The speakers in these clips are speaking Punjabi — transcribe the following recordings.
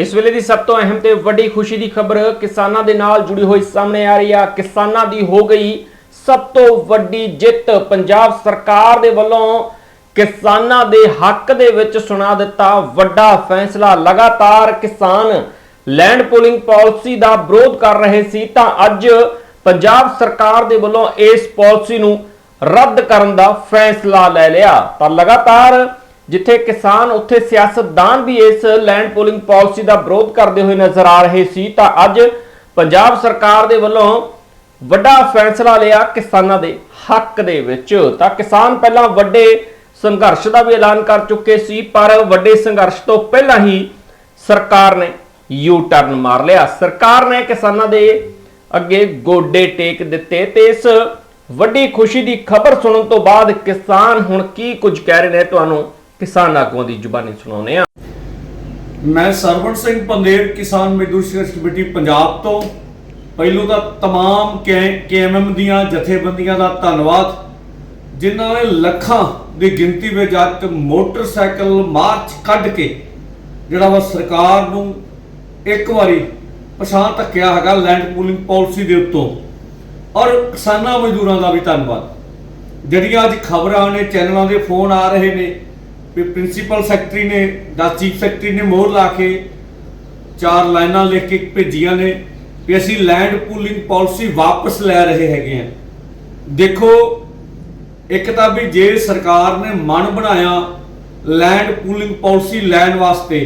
ਇਸ ਵੇਲੇ ਦੀ ਸਭ ਤੋਂ ਅਹਿਮ ਤੇ ਵੱਡੀ ਖੁਸ਼ੀ ਦੀ ਖਬਰ ਕਿਸਾਨਾਂ ਦੇ ਨਾਲ ਜੁੜੀ ਹੋਈ ਸਾਹਮਣੇ ਆ ਰਹੀ ਆ। ਕਿਸਾਨਾਂ ਦੀ ਹੋ ਗਈ ਸਭ ਤੋਂ ਵੱਡੀ ਜਿੱਤ। ਪੰਜਾਬ ਸਰਕਾਰ ਦੇ ਵੱਲੋਂ ਕਿਸਾਨਾਂ ਦੇ ਹੱਕ ਦੇ ਵਿੱਚ ਸੁਣਾ ਦਿੱਤਾ ਵੱਡਾ ਫੈਸਲਾ। ਲਗਾਤਾਰ ਕਿਸਾਨ ਲੈਂਡ ਪੂਲਿੰਗ ਪਾਲਿਸੀ ਦਾ ਵਿਰੋਧ ਕਰ ਰਹੇ ਸੀ ਤਾਂ ਅੱਜ ਪੰਜਾਬ ਸਰਕਾਰ ਦੇ ਵੱਲੋਂ ਇਸ ਪਾਲਿਸੀ ਨੂੰ ਰੱਦ ਕਰਨ ਦਾ ਫੈਸਲਾ ਲੈ ਲਿਆ। ਤਾਂ ਲਗਾਤਾਰ ਜਿੱਥੇ ਕਿਸਾਨ ਉੱਥੇ ਸਿਆਸਤਦਾਨ ਵੀ ਇਸ ਲੈਂਡ ਪੂਲਿੰਗ ਪਾਲਿਸੀ ਦਾ ਵਿਰੋਧ ਕਰਦੇ ਹੋਏ ਨਜ਼ਰ ਆ ਰਹੇ ਸੀ, ਤਾਂ ਅੱਜ ਪੰਜਾਬ ਸਰਕਾਰ ਦੇ ਵੱਲੋਂ ਵੱਡਾ ਫੈਸਲਾ ਲਿਆ ਕਿਸਾਨਾਂ ਦੇ ਹੱਕ ਦੇ ਵਿੱਚ। ਤਾਂ ਕਿਸਾਨ ਪਹਿਲਾਂ ਵੱਡੇ ਸੰਘਰਸ਼ ਦਾ ਵੀ ਐਲਾਨ ਕਰ ਚੁੱਕੇ ਸੀ, ਪਰ ਵੱਡੇ ਸੰਘਰਸ਼ ਤੋਂ ਪਹਿਲਾਂ ਹੀ ਸਰਕਾਰ ਨੇ ਯੂ ਟਰਨ ਮਾਰ ਲਿਆ। ਸਰਕਾਰ ਨੇ ਕਿਸਾਨਾਂ ਦੇ ਅੱਗੇ ਗੋਡੇ ਟੇਕ ਦਿੱਤੇ ਤੇ ਇਸ ਵੱਡੀ ਖੁਸ਼ੀ ਦੀ ਖਬਰ ਸੁਣਨ ਤੋਂ ਬਾਅਦ ਕਿਸਾਨ ਹੁਣ ਕੀ ਕੁਝ ਕਹਿ ਰਹੇ ਨੇ, ਤੁਹਾਨੂੰ ਕਿਸਾਨ ਆਗੂਆਂ ਦੀ ਜ਼ੁਬਾਨੀ ਸੁਣਾਉਂਦੇ ਆ ਮੈਂ ਸਰਵਣ ਸਿੰਘ ਪੰਦੇਰ ਕਿਸਾਨ ਮਜ਼ਦੂਰ ਸੰਘਰਸ਼ ਕਮੇਟੀ ਪੰਜਾਬ ਤੋਂ ਪਹਿਲੋਂ ਤਾਂ तमाम ਕੇਐਮਐਮ ਦੀਆਂ ਜਥੇਬੰਦੀਆਂ ਦਾ ਧੰਨਵਾਦ ਜਿਨ੍ਹਾਂ ਨੇ ਲੱਖਾਂ ਦੀ ਗਿਣਤੀ ਵਿੱਚ ਅੱਜ ਮੋਟਰਸਾਈਕਲ ਮਾਰਚ ਕੱਢ ਕੇ ਜਿਹੜਾ ਵਾ ਸਰਕਾਰ ਨੂੰ ਇੱਕ ਵਾਰੀ ਪਛਾਣ ਤੱਕਿਆ ਹੈਗਾ ਲੈਂਡ ਪੂਲਿੰਗ ਪਾਲਿਸੀ ਦੇ ਉੱਤੋਂ ਔਰ ਕਿਸਾਨਾਂ ਮਜ਼ਦੂਰਾਂ ਦਾ ਵੀ ਧੰਨਵਾਦ ਜਿਹੜੀਆਂ ਅੱਜ ਖਬਰਾਂ ਨੇ ਚੈਨਲਾਂ ਦੇ ਫੋਨ ਆ ਰਹੇ ਨੇ ਵੀ ਪ੍ਰਿੰਸੀਪਲ ਸੈਕਟਰੀ ਨੇ ਦਾ ਚੀਫ ਸੈਕਟਰੀ ਨੇ ਮੋਹਰ ਲਾ ਕੇ ਚਾਰ ਲਾਈਨਾਂ ਲਿਖ ਕੇ ਭੇਜੀਆਂ ਨੇ ਵੀ ਅਸੀਂ ਲੈਂਡ ਪੂਲਿੰਗ ਪਾਲਿਸੀ ਵਾਪਸ ਲੈ ਰਹੇ ਹੈਗੇ ਆ ਦੇਖੋ ਇੱਕ ਤਾਂ ਵੀ ਜੇ ਸਰਕਾਰ ਨੇ ਮਨ ਬਣਾਇਆ ਲੈਂਡ ਪੂਲਿੰਗ ਪਾਲਿਸੀ ਲੈਣ ਵਾਸਤੇ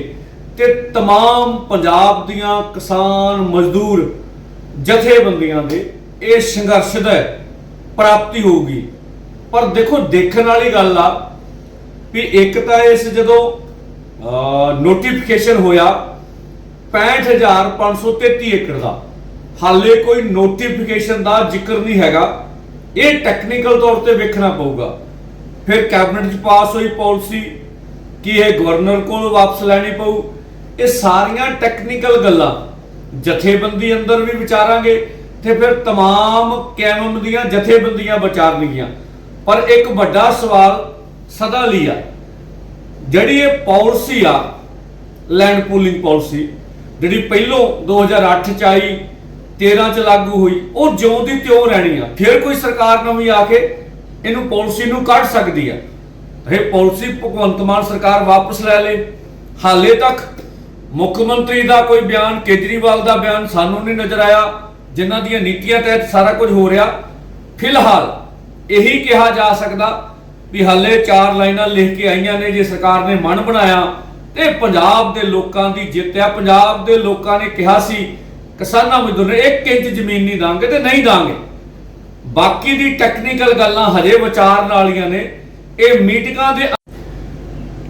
ਤੇ तमाम ਪੰਜਾਬ ਦੀਆਂ ਕਿਸਾਨ ਮਜ਼ਦੂਰ ਜਥੇਬੰਦੀਆਂ ਦੇ ਇਹ ਸੰਘਰਸ਼ ਦਾ ਪ੍ਰਾਪਤੀ ਹੋਊਗੀ ਪਰ ਦੇਖੋ ਦੇਖਣ ਵਾਲੀ ਗੱਲ ਆ ਵੀ ਇੱਕ ਤਾਂ ਇਸ ਜਦੋਂ ਨੋਟੀਫਿਕੇਸ਼ਨ ਹੋਇਆ 65533 ਏਕੜ ਦਾ ਹਾਲੇ ਕੋਈ ਨੋਟੀਫਿਕੇਸ਼ਨ ਦਾ ਜ਼ਿਕਰ ਨਹੀਂ ਹੈਗਾ ਇਹ ਟੈਕਨੀਕਲ ਤੌਰ ਤੇ ਵੇਖਣਾ ਪਊਗਾ ਫਿਰ ਕੈਬਨਿਟ 'ਚ ਪਾਸ ਹੋਈ ਪਾਲਿਸੀ ਕੀ ਇਹ ਗਵਰਨਰ ਕੋਲ ਵਾਪਸ ਲੈਣੀ ਪਊ ਇਹ ਸਾਰੀਆਂ ਟੈਕਨੀਕਲ ਗੱਲਾਂ ਜਥੇਬੰਦੀ ਅੰਦਰ ਵੀ ਵਿਚਾਰਾਂਗੇ ਤੇ ਫਿਰ तमाम ਕੈਮਮ ਦੀਆਂ ਜਥੇਬੰਦੀਆਂ ਵਿਚਾਰਨਗੀਆਂ ਪਰ ਇੱਕ ਵੱਡਾ ਸਵਾਲ ਸਦਾ ਲਈ ਆ ਜਿਹੜੀ ਇਹ ਪਾਲਿਸੀ ਆ ਲੈਂਡ ਪੂਲਿੰਗ ਪਾਲਿਸੀ, ਜਿਹੜੀ ਪਹਿਲੋਂ 2008 ਚ ਆਈ 13 ਚ ਲਾਗੂ ਹੋਈ, ਉਹ ਜਿਉਂ ਦੀ ਤਿਉਂ ਰਹਿਣੀ ਆ। ਫਿਰ ਕੋਈ ਸਰਕਾਰ ਨਵੀਂ ਆ ਕੇ ਇਹਨੂੰ ਪਾਲਿਸੀ ਨੂੰ ਕੱਢ ਸਕਦੀ ਆ। ਇਹ ਪਾਲਿਸੀ ਭਗਵੰਤ ਮਾਨ ਸਰਕਾਰ ਵਾਪਸ ਲੈ ਲੇ। ਹਾਲੇ ਤੱਕ ਮੁੱਖ ਮੰਤਰੀ ਦਾ ਕੋਈ ਬਿਆਨ, ਕੇਜਰੀਵਾਲ ਦਾ ਬਿਆਨ ਸਾਨੂੰ ਨਹੀਂ ਨਜ਼ਰ ਆਇਆ। ਜਿਨ੍ਹਾਂ ਦੀਆਂ ਨੀਤੀਆਂ ਤਹਿਤ ਸਾਰਾ ਕੁਝ ਹੋ ਰਿਹਾ। ਫਿਲਹਾਲ ਇਹੀ ਕਿਹਾ ਜਾ ਸਕਦਾ ਵੀ ਹਾਲੇ ਚਾਰ ਲਾਈਨਾਂ ਲਿਖ ਕੇ ਆਈਆਂ ਨੇ ਜੇ ਸਰਕਾਰ ਨੇ ਮਨ ਬਣਾਇਆ ਤੇ ਪੰਜਾਬ ਦੇ ਲੋਕਾਂ ਦੀ ਜਿੱਤ ਆ ਪੰਜਾਬ ਦੇ ਲੋਕਾਂ ਨੇ ਕਿਹਾ ਸੀ ਕਿਸਾਨਾਂ ਮਜ਼ਦੂਰ ਨੇ 1 ਇੰਚ ਜ਼ਮੀਨ ਨਹੀਂ ਦਾਂਗੇ ਤੇ ਨਹੀਂ ਦਾਂਗੇ ਬਾਕੀ ਦੀ ਟੈਕਨੀਕਲ ਗੱਲਾਂ ਹਜੇ ਵਿਚਾਰਨ ਵਾਲੀਆਂ ਨੇ ਇਹ ਮੀਟਿੰਗਾਂ ਦੇ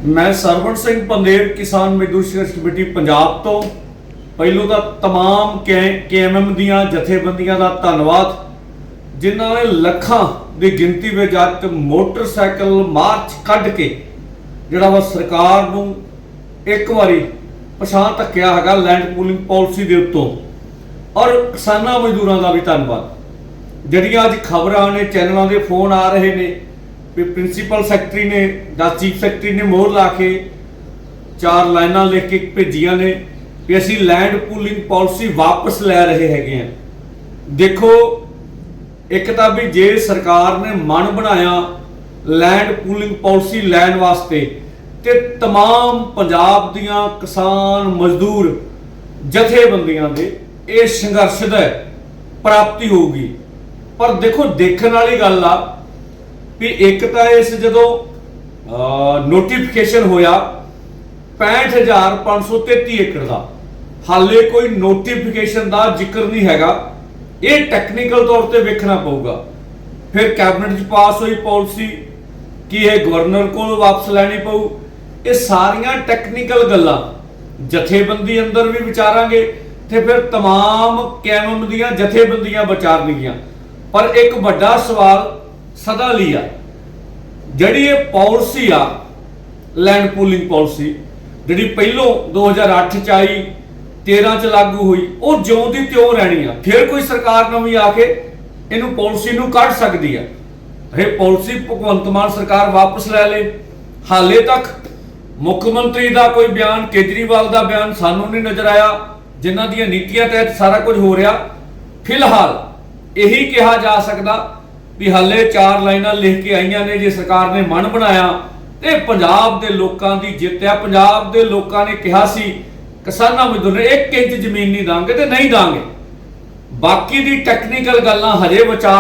ਮੈਂ ਸਰਵਣ ਸਿੰਘ ਪੰਦੇਰ ਕਿਸਾਨ ਮਜ਼ਦੂਰ ਸੰਘਰਸ਼ ਕਮੇਟੀ ਪੰਜਾਬ ਤੋਂ ਪਹਿਲੋਂ ਤਾਂ तमाम ਕੇਐਮਐਮ ਦੀਆਂ ਜਥੇਬੰਦੀਆਂ ਦਾ ਧੰਨਵਾਦ ਜਿਨ੍ਹਾਂ ਨੇ ਲੱਖਾਂ ਦੀ ਗਿਣਤੀ ਵਿੱਚ ਅੱਜ ਮੋਟਰਸਾਈਕਲ ਮਾਰਚ ਕੱਢ ਕੇ ਜਿਹੜਾ ਵਾ ਸਰਕਾਰ ਨੂੰ ਇੱਕ ਵਾਰੀ ਪਛਾਣ ਧੱਕਿਆ ਹੈਗਾ ਲੈਂਡ ਪੂਲਿੰਗ ਪਾਲਿਸੀ ਦੇ ਉੱਤੋਂ। ਔਰ ਕਿਸਾਨਾਂ ਮਜ਼ਦੂਰਾਂ ਦਾ ਵੀ ਧੰਨਵਾਦ। ਜਿਹੜੀਆਂ ਅੱਜ ਖਬਰਾਂ ਨੇ, ਚੈਨਲਾਂ ਦੇ ਫੋਨ ਆ ਰਹੇ ਨੇ, ਵੀ ਪ੍ਰਿੰਸੀਪਲ ਸੈਕਟਰੀ ਨੇ ਜਾਂ ਚੀਫ ਸੈਕਟਰੀ ਨੇ ਮੋਹਰ ਲਾ ਕੇ ਚਾਰ ਲਾਈਨਾਂ ਲਿਖ ਕੇ ਭੇਜੀਆਂ ਨੇ ਵੀ ਅਸੀਂ ਲੈਂਡ ਪੂਲਿੰਗ ਪਾਲਿਸੀ ਵਾਪਸ ਲੈ ਰਹੇ ਹੈਗੇ ਆ ਦੇਖੋ ਇੱਕ ਤਾਂ ਵੀ ਜੇ ਸਰਕਾਰ ਨੇ ਮਨ ਬਣਾਇਆ ਲੈਂਡ ਪੂਲਿੰਗ ਪਾਲਿਸੀ ਲੈਣ ਵਾਸਤੇ ਤੇ तमाम ਪੰਜਾਬ ਦੀਆਂ ਕਿਸਾਨ ਮਜ਼ਦੂਰ ਜਥੇਬੰਦੀਆਂ ਦੇ ਇਹ ਸੰਘਰਸ਼ ਦਾ ਪ੍ਰਾਪਤੀ ਹੋਊਗੀ ਪਰ ਦੇਖੋ ਦੇਖਣ ਵਾਲੀ ਗੱਲ ਆ ਵੀ ਇੱਕ ਤਾਂ ਇਸ ਜਦੋਂ ਨੋਟੀਫਿਕੇਸ਼ਨ ਹੋਇਆ 65533 ਏਕੜ ਦਾ ਹਾਲੇ ਕੋਈ ਨੋਟੀਫਿਕੇਸ਼ਨ ਦਾ ਜ਼ਿਕਰ ਨਹੀਂ ਹੈਗਾ ਇਹ ਟੈਕਨੀਕਲ ਤੌਰ ਤੇ ਵੇਖਣਾ ਪਊਗਾ ਫਿਰ ਕੈਬਨਿਟ 'ਚ ਪਾਸ ਹੋਈ ਪਾਲਿਸੀ ਕੀ ਇਹ ਗਵਰਨਰ ਕੋਲ ਵਾਪਸ ਲੈਣੀ ਪਊ ਇਹ ਸਾਰੀਆਂ ਟੈਕਨੀਕਲ ਗੱਲਾਂ ਜਥੇਬੰਦੀ ਅੰਦਰ ਵੀ ਵਿਚਾਰਾਂਗੇ ਤੇ ਫਿਰ तमाम ਕੈਮਮ ਦੀਆਂ ਜਥੇਬੰਦੀਆਂ ਵਿਚਾਰਨਗੀਆਂ ਪਰ ਇੱਕ ਵੱਡਾ ਸਵਾਲ ਸਦਾ ਲਈ ਆ ਜਿਹੜੀ ਇਹ ਪਾਲਿਸੀ ਆ ਲੈਂਡ ਪੂਲਿੰਗ ਪਾਲਿਸੀ ਜਿਹੜੀ ਪਹਿਲੋਂ 2008 ਚ ਆਈ 13 ਚ ਲਾਗੂ ਹੋਈ, ਉਹ ਜਿਉਂ ਦੀ ਤਿਉਂ ਰਹਿਣੀ ਆ। ਫਿਰ ਕੋਈ ਸਰਕਾਰ ਨਵੀਂ ਆ ਕੇ ਇਹਨੂੰ ਪਾਲਿਸੀ ਨੂੰ ਕੱਢ ਸਕਦੀ ਆ। ਇਹ ਪਾਲਿਸੀ ਭਗਵੰਤ ਮਾਨ ਸਰਕਾਰ ਵਾਪਸ ਲੈ ਲੇ। ਹਾਲੇ ਤੱਕ ਮੁੱਖ ਮੰਤਰੀ ਦਾ ਕੋਈ ਬਿਆਨ, ਕੇਜਰੀਵਾਲ ਦਾ ਬਿਆਨ ਸਾਨੂੰ ਨਹੀਂ ਨਜ਼ਰ ਆਇਆ, ਜਿਨ੍ਹਾਂ ਦੀਆਂ ਨੀਤੀਆਂ ਤਹਿਤ ਸਾਰਾ ਕੁਝ ਹੋ ਰਿਹਾ। ਫਿਲਹਾਲ ਇਹੀ ਕਿਹਾ ਜਾ ਸਕਦਾ ਵੀ ਹਾਲੇ ਚਾਰ ਲਾਈਨਾਂ ਲਿਖ ਕੇ ਆਈਆਂ ਨੇ, ਜੇ ਸਰਕਾਰ ਨੇ ਮਨ ਬਣਾਇਆ, ਤੇ ਪੰਜਾਬ ਦੇ ਲੋਕਾਂ ਦੀ ਜਿੱਤ ਹੈ ਪੰਜਾਬ ਦੇ ਲੋਕਾਂ ਨੇ ਕਿਹਾ ਸੀ ਕਿਸਾਨਾਂ ਮਜ਼ਦੂਰ ਨੇ 1 ਇੰਚ ਜ਼ਮੀਨ ਨਹੀਂ ਦਾਂਗੇ ਤੇ ਨਹੀਂ ਦਾਂਗੇ। ਬਾਕੀ ਦੀ ਟੈਕਨੀਕਲ ਗੱਲਾਂ ਹਜੇ ਵਿਚਾਰ